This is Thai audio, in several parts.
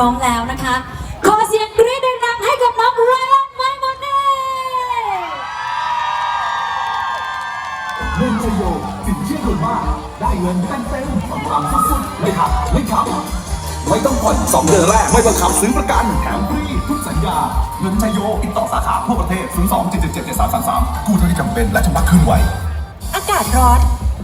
ร้อมแล้วนะคะ ขอเสียงกรี๊ดดังๆให้กับน้องไรอันไมโมเน่เงินชโยสินเชื่อคุณมากได้เงินเต็มเต็มๆผ่อนสุดๆไม่หักไม่ค้ำไม่ต้องผ่อนสองเดือนแรก ไม่บังคับซื้อประกันแถมฟรีทุกสัญญาเงินชโยติดต่อสาขาทั่วประเทศ 0 2 7 7 7 7 3 3 3 กู้เท่าที่จำเป็นและชำระคืนไวอากาศร้อน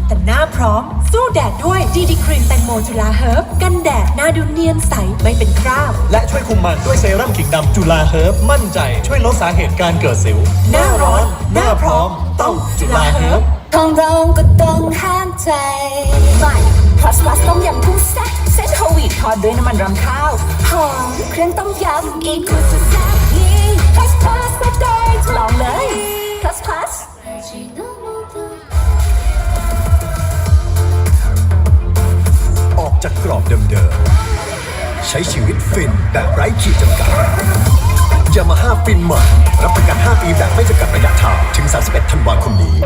แต่หน้าพร้อม สู้แดดด้วยดีดีครีมแตงโมจุฬาเฮิร์บกันแดดหน้าดูเนียนใส ไม่เป็นคราบ และช่วยคุมมันด้วยเซรั่มขิงดำจุฬาเฮิร์บมั่นใจช่วยลดสาเหตุการเกิดสิว หน้าร้อน หน้าพร้อม ต้องจุฬาเฮิร์บของเราก็ต้องห้ามใจใหม่ plus plus ต้มยำกุ้งแซ่บเส้นโควิดทอดด้วยน้ำมันรำข้าวหอมเครื่องต้มยำอีกคือสุดแซ่บยิ่ง plus plus ไม่ได้ลองเลย plus plus ออกจากกรอบเดิมๆ ใช้ชีวิตฟินแบบไร้ขีดจำกัดยามาฮ่าฟินใหม่รับประกัน 5 ปีแบบไม่จำกัดระยะทางถึง 31 ธันวาคมนี้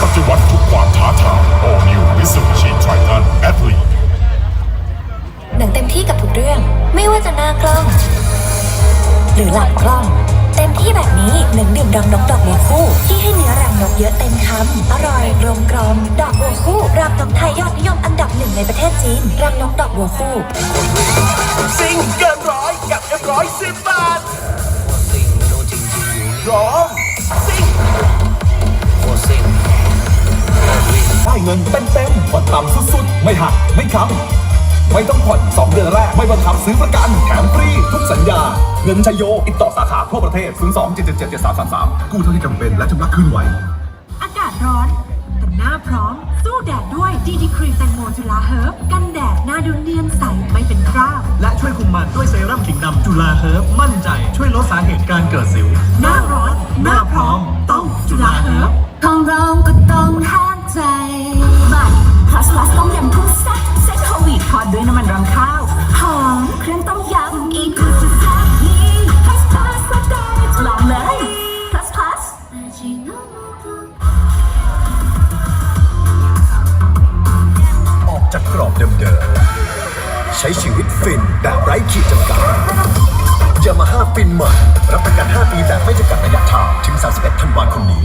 ปฏิวัติทุกความท้าทาย All New Mitsubishi Triton Athlete หนังเต็มที่กับทุกเรื่อง ไม่ว่าจะหน้ากล้อง หรือหลังกล้องเต็ม ที่แบบนี้หนึ่งดื่มดำนกดอกบัวคู่ ที่ให้เนื้อรังนกเยอะเต็มคำอร่อยกลมกลอมดอกบัวคู่รังนกไทยยอดนิยมอันดับหนึ่งในประเทศจีนรังนกดอกบัวคู่ซิงเกินร้อยกับเอ็มร้อยสิบบาทร้องซิงได้เงินเต็มเต็มๆผ่อนต่ำสุดๆ ไม่หัก ไม่ค้ำ ไม่ต้องผ่อนสองเดือนแรก ไม่บังคับซื้อประกัน แถมฟรี ทุกสัญญา เงินชโย ติดต่อสาขาทั่วประเทศ 0 2 7 7 7 7 3 3 3 กู้เท่าที่จำเป็นและชำระคืนไวอากาศร้อน แต่หน้าพร้อม สู้แดดด้วยดีดีครีมแตงโมจุฬาเฮิร์บกันแดดหน้าดูเนียนใสไม่เป็นคราบและช่วยคุมมันด้วยเซรั่มขิงดำจุฬาเฮิร์บมั่นใจช่วยลดสาเหตุการเกิดสิว หน้าร้อน ข้าวหอมเครื่องต้มยำอีกคือสุดแซ่บยิ่ง plus plus ลองเลย plus plus ออกจากกรอบเดิมๆ ใช้ชีวิตฟินแบบไร้ขีดจำกัดยามาฮ่าฟินใหม่รับประกัน 5 ปีแบบไม่จำกัดระยะทางถึง 31 ธันวาคมนี้